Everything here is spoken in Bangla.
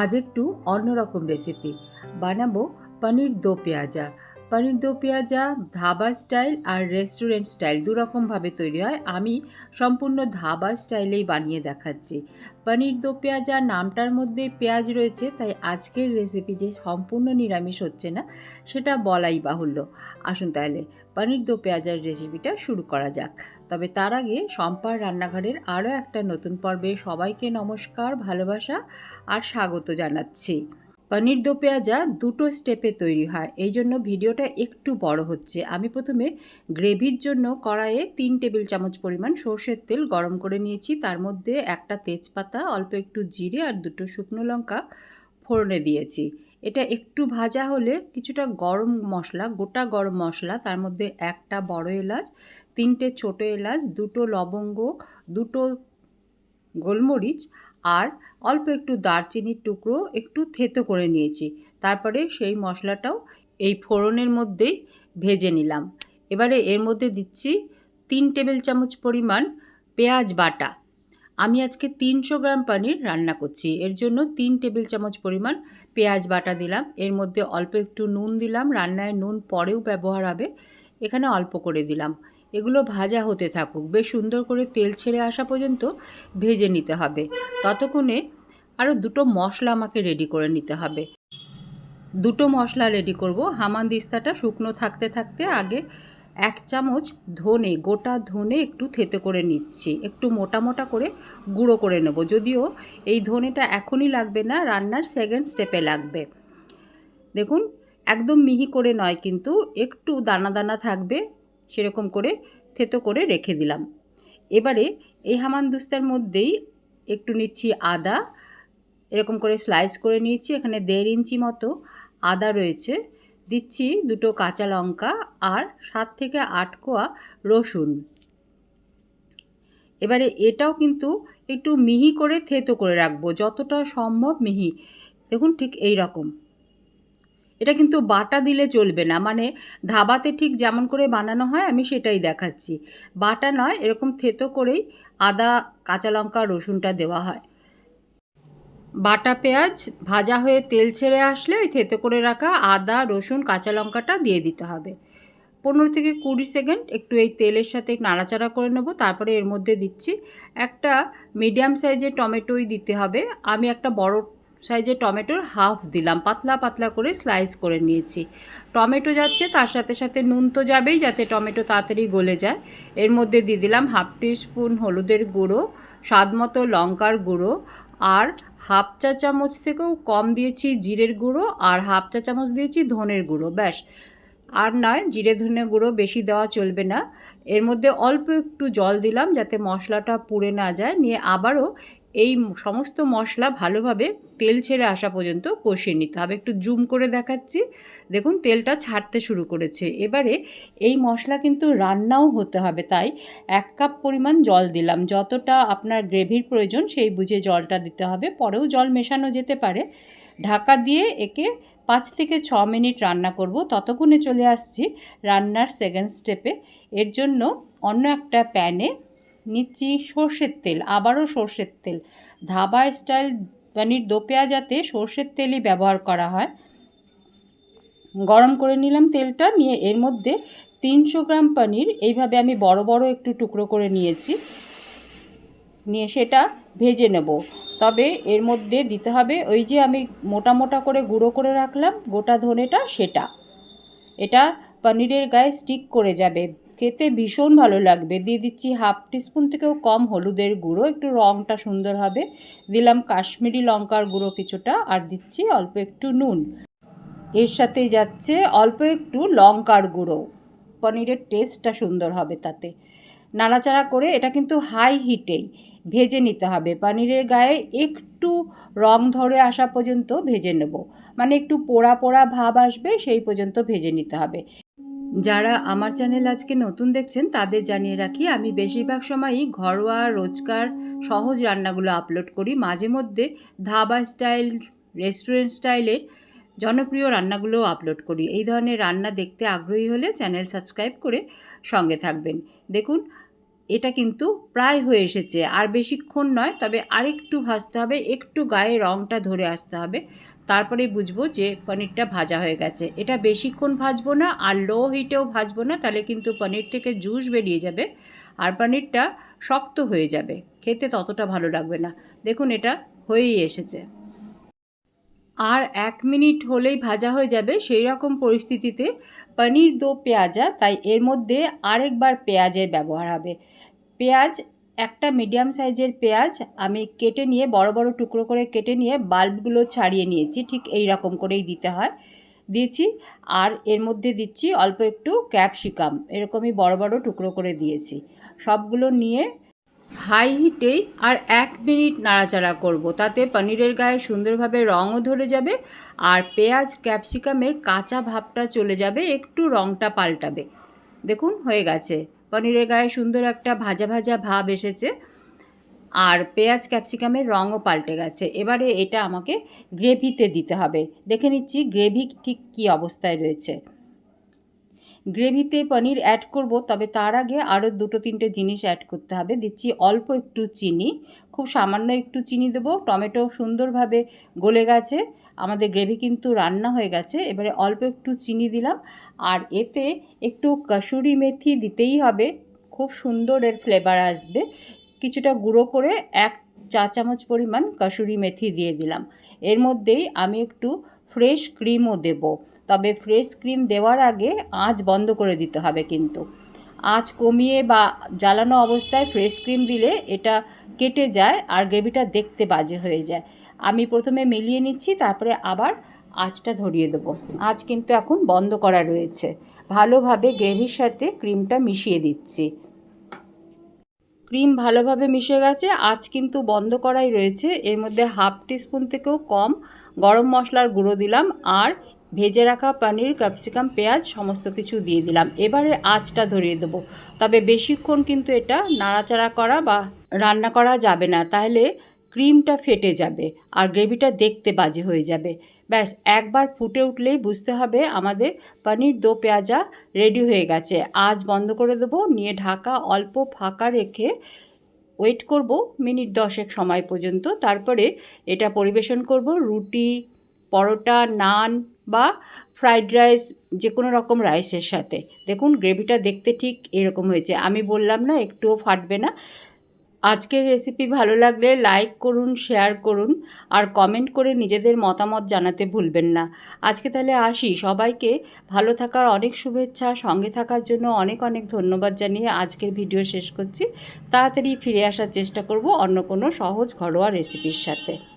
আজ একটু অন্যরকম রেসিপি বানাবো পনির দো পেঁয়াজা। পনির দো পেঁয়াজা ধাবা স্টাইল আর রেস্টুরেন্ট স্টাইল দু রকমভাবে তৈরি হয়, আমি সম্পূর্ণ ধাবা স্টাইলেই বানিয়ে দেখাচ্ছি। পনির দো পেঁয়াজা নামটার মধ্যে পেঁয়াজ রয়েছে, তাই আজকের রেসিপি যে সম্পূর্ণ নিরামিষ হচ্ছে না, সেটা বলাই বাহুল্য। আসুন তাহলে, পনির দো পেঁয়াজার রেসিপিটা শুরু করা যাক। তবে তার আগে সম্পার রান্নাঘরের আরও একটা নতুন পর্বে সবাইকে নমস্কার, ভালোবাসা আর স্বাগত জানাচ্ছি। পনির দো পেঁয়াজা দুটো স্টেপে তৈরি হয়। এই জন্য ভিডিওটা একটু বড় হচ্ছে। আমি প্রথমে গ্রেভির জন্য কড়াইয়ে তিন টেবিল চামচ পরিমাণ সর্ষের তেল গরম করে নিয়েছি। তার মধ্যে একটা তেজপাতা, অল্প একটু জিরে আর দুটো শুকনো লঙ্কা ফোড়নে দিয়েছি। এটা একটু ভাজা হলে কিছুটা গরম মশলা, গোটা গরম মশলা, তার মধ্যে একটা বড় এলাচ, তিনটে ছোট এলাচ, দুটো লবঙ্গ, দুটো গোলমরিচ আর অল্প একটু দারচিনির টুকরো একটু থেতো করে নিয়েছি। তারপরে সেই মশলাটাও এই ফোড়নের মধ্যেই ভেজে নিলাম। এবারে এর মধ্যে দিচ্ছি তিন টেবিল চামচ পরিমাণ পেঁয়াজ বাটা। আমি আজকে তিনশো গ্রাম পনির রান্না করছি। এর জন্য তিন টেবিল চামচ পরিমাণ পেঁয়াজ বাটা দিলাম। এর মধ্যে অল্প একটু নুন দিলাম। রান্নায় নুন পরেও ব্যবহার হবে। এখানে অল্প করে দিলাম। এগুলো ভাজা হতে থাকুক। বেশ সুন্দর করে তেল ছেড়ে আসা পর্যন্ত ভেজে নিতে হবে। ততক্ষণে আরও দুটো মশলা আমাকে রেডি করে নিতে হবে। দুটো মশলা রেডি করব। হামান দিস্তাটা শুকনো থাকতে থাকতে আগে এক চামচ ধনে, গোটা ধনে একটু থেতে করে নিচ্ছি। একটু মোটা মোটা করে গুঁড়ো করে নেব। যদিও এই ধনেটা এখনই লাগবে না, রান্নার সেকেন্ড স্টেপে লাগবে। দেখুন, একদম মিহি করে নয় কিন্তু একটু দানা দানা থাকবে। সেরকম করে থেতো করে রেখে দিলাম। এবারে এই হামানদুস্তার মধ্যেই একটু নিচ্ছি আদা, এরকম করে স্লাইস করে নিয়েছি, এখানে দেড় ইঞ্চি মতো আদা রয়েছে। দিচ্ছি দুটো কাঁচা লঙ্কা আর সাত থেকে আট কোয়া রসুন। এবারে এটাও কিন্তু একটু মিহি করে থেতো করে রাখব, যতটা সম্ভব মিহি। দেখুন ঠিক এই রকম। এটা কিন্তু বাটা দিলে চলবে না। মানে ধাবাতে ঠিক যেমন করে বানানো হয়, আমি সেটাই দেখাচ্ছি। বাটা নয়, এরকম থেতো করেই আদা, কাঁচা লঙ্কা, রসুনটা দেওয়া হয়। বাটা পেঁয়াজ ভাজা হয়ে তেল ছেড়ে আসলে ওই থেতো করে রাখা আদা, রসুন, কাঁচা লঙ্কাটা দিয়ে দিতে হবে। পনেরো থেকে কুড়ি সেকেন্ড একটু এই তেলের সাথে নাড়াচাড়া করে নেব। তারপরে এর মধ্যে দিচ্ছি একটা মিডিয়াম সাইজের টমেটোই দিতে হবে। আমি একটা বড় সাইজের টমেটোর হাফ দিলাম, পাতলা পাতলা করে স্লাইস করে নিয়েছি। টমেটো যাচ্ছে, তার সাথে সাথে নুন তো যাবেই যাতে টমেটো তাড়াতাড়ি গলে যায়। এর মধ্যে দিয়ে দিলাম হাফ স্পুন হলুদের গুঁড়ো, স্বাদ মতো লঙ্কার গুঁড়ো, আর হাফ চা চামচ থেকেও কম দিয়েছি জিরের গুঁড়ো, আর হাফ চা চামচ দিয়েছি ধনের গুঁড়ো, ব্যাস। আর নয়, জিরে ধনে গুঁড়ো বেশি দেওয়া চলবে না। এর মধ্যে অল্প একটু জল দিলাম যাতে মশলাটা পুড়ে না যায়। নিয়ে আবারও এই সমস্ত মশলা ভালোভাবে তেল ছেড়ে আসা পর্যন্ত কষিয়ে নিতে হবে। একটু জুম করে দেখাচ্ছি। দেখুন, তেলটা ছাড়তে শুরু করেছে। এবারে এই মশলা কিন্তু রান্নাও হতে হবে, তাই এক কাপ পরিমাণ জল দিলাম। যতটা আপনার গ্রেভির প্রয়োজন, সেই বুঝে জলটা দিতে হবে। পরেও জল মেশানো যেতে পারে। ঢাকা দিয়ে একে পাঁচ থেকে ছ মিনিট রান্না করব। ততক্ষণে চলে আসছি রান্নার সেকেন্ড স্টেপে এর জন্য অন্য একটা প্যানে নিচ্ছি সর্ষের তেল, আবারও সর্ষের তেল। ধাবা স্টাইল পনির দো পেঁয়াজাতে সর্ষের তেলই ব্যবহার করা হয়। গরম করে নিলাম তেলটা, নিয়ে এর মধ্যে তিনশো গ্রাম পনির, এইভাবে আমি বড় বড় একটু টুকরো করে নিয়েছি। নিয়ে সেটা ভেজে নেব। তবে এর মধ্যে দিতে হবে ওই যে আমি মোটা মোটা করে গুঁড়ো করে রাখলাম, গোটা ধনেটা সেটা। এটা পনিরের গায়ে স্টিক করে যাবে। খেতে ভীষণ ভালো লাগবে। দিয়ে দিচ্ছি হাফ টিস্পুন থেকেও কম হলুদের গুঁড়ো। একটু রঙটা সুন্দর হবে। দিলাম কাশ্মীরি লঙ্কার গুঁড়ো কিছুটা আর দিচ্ছি অল্প একটু নুন। এর সাথে যাচ্ছে অল্প একটু লঙ্কার গুঁড়ো। পনিরের টেস্টটা সুন্দর হবে তাতে। নাড়াচাড়া করে এটা কিন্তু হাই হিটেই ভেজে নিতে হবে। পনিরের গায়ে একটু রং ধরে আসা পর্যন্ত ভেজে নেব। মানে একটু পোড়া পোড়া ভাব আসবে সেই পর্যন্ত ভেজে নিতে হবে। যারা আমার চ্যানেল আজকে নতুন দেখছেন, তাদের জানিয়ে রাখি, আমি বেশিরভাগ সময়ই ঘরোয়া, রোজকার, সহজ রান্নাগুলো আপলোড করি। মাঝে মধ্যে ধাবা স্টাইল রেস্টুরেন্ট স্টাইলের জনপ্রিয় রান্নাগুলোও আপলোড করি। এই ধরনের রান্না দেখতে আগ্রহী হলে চ্যানেল সাবস্ক্রাইব করে সঙ্গে থাকবেন। দেখুন এটা কিন্তু প্রায় হয়ে এসেছে। আর বেশিক্ষণ নয়, তবে আরেকটু ভাজতে হবে, একটু গায়ে রঙটা ধরে আসতে হবে। তারপরে বুঝব যে পনিরটা ভাজা হয়ে গেছে। এটা বেশিক্ষণ ভাজবো না, আর লো হিটেও ভাজবো না, তাহলে কিন্তু পনির থেকে জুস বেরিয়ে যাবে আর পনিরটা শক্ত হয়ে যাবে। খেতে ততটা ভালো লাগবে না। দেখুন, এটা হয়েই এসেছে। আর এক মিনিট হলেই ভাজা হয়ে যাবে সেই রকম পরিস্থিতিতে পনির দো পেঁয়াজা, তাই এর মধ্যে আরেকবার পেঁয়াজের ব্যবহার হবে। পেঁয়াজ, একটা মিডিয়াম সাইজের পেঁয়াজ আমি কেটে নিয়ে, বড় বড় টুকরো করে কেটে নিয়ে বাল্বগুলো ছাড়িয়ে নিয়েছি, ঠিক এই রকম করেই দিতে হয়। দিয়েছি, আর এর মধ্যে দিচ্ছি অল্প একটু ক্যাপসিকাম, এরকমই বড় বড় টুকরো করে দিয়েছি। সবগুলো নিয়ে হাই হিটেই আর এক মিনিট নাড়াচাড়া করব। তাতে পনিরের গায়ে সুন্দরভাবে রঙও ধরে যাবে আর পেঁয়াজ, ক্যাপসিকামের কাঁচা ভাবটা চলে যাবে, একটু রঙটা পাল্টাবে। দেখুন, হয়ে গেছে। পনিরের গায়ে সুন্দর একটা ভাজা ভাজা ভাব এসেছে আর পেঁয়াজ, ক্যাপসিকামের রঙও পাল্টে গেছে। এবারে এটা আমাকে গ্রেভিতে দিতে হবে। দেখে নিচ্ছি গ্রেভি ঠিক কী অবস্থায় রয়েছে। গ্রেভিতে পনির অ্যাড করব, তবে তার আগে আরও দুটো তিনটে জিনিস অ্যাড করতে হবে। দিচ্ছি অল্প একটু চিনি, খুব সামান্য একটু চিনি দেবো। টমেটো সুন্দরভাবে গলে গেছে, আমাদের গ্রেভি কিন্তু রান্না হয়ে গেছে, এবারে অল্প একটু চিনি দিলাম। আর এতে একটু কসুরি মেথি দিতেই হবে, খুব সুন্দর এর ফ্লেভার আসবে। কিছুটা গুঁড়ো করে এক চা চামচ পরিমাণ কসুরি মেথি দিয়ে দিলাম। এর মধ্যেই আমি একটু ফ্রেশ ক্রিমও দেবো। তবে ফ্রেশ ক্রিম দেওয়ার আগে আঁচ বন্ধ করে দিতে হবে কিন্তু। আঁচ কমিয়ে বা জ্বালানো অবস্থায় ফ্রেশ ক্রিম দিলে এটা কেটে যায় আর গ্রেভিটা দেখতে বাজে হয়ে যায়। আমি প্রথমে মিলিয়ে নিচ্ছি, তারপরে আবার আঁচটা ধরিয়ে দেবো। আঁচ কিন্তু এখন বন্ধ করা রয়েছে। ভালোভাবে গ্রেভির সাথে ক্রিমটা মিশিয়ে দিচ্ছি। ক্রিম ভালোভাবে মিশে গেছে, আঁচ কিন্তু বন্ধ করাই রয়েছে। এর মধ্যে হাফ টিস্পুন থেকেও কম গরম মশলার গুঁড়ো দিলাম আর ভেজে রাখা পনির, ক্যাপসিকাম, পেঁয়াজ, সমস্ত কিছু দিয়ে দিলাম। এবারে আঁচটা ধরিয়ে দেবো। তবে বেশিক্ষণ কিন্তু এটা নাড়াচাড়া করা বা রান্না করা যাবে না। তাহলে ক্রিমটা ফেটে যাবে আর গ্রেভিটা দেখতে বাজে হয়ে যাবে। ব্যাস, একবার ফুটে উঠলেই বুঝতে হবে আমাদের পনির দো পেঁয়াজা রেডি হয়ে গেছে। আজ বন্ধ করে দেবো, নিয়ে ঢাকা অল্প ফাঁকা রেখে ওয়েট করব মিনিট দশেক সময় পর্যন্ত। তারপরে এটা পরিবেশন করব, রুটি, পরোটা, নান বা ফ্রাইড রাইস যে কোনো রকম রাইসের সাথে। দেখুন গ্রেভিটা দেখতে ঠিক এরকম হয়েছে। আমি বললাম না, একটুও ফাটবে না। আজকের রেসিপি ভালো লাগলে লাইক করুন শেয়ার করুন আর কমেন্ট করে নিজেদের মতামত জানাতে ভুলবেন না। আজকে তাহলে আসি। সবাইকে ভালো থাকার অনেক শুভেচ্ছা। সঙ্গে থাকার জন্য অনেক অনেক ধন্যবাদ জানিয়ে আজকের ভিডিও শেষ করছি। তাড়াতাড়ি ফিরে আসার চেষ্টা করব অন্য কোনো সহজ ঘরোয়া রেসিপির সাথে।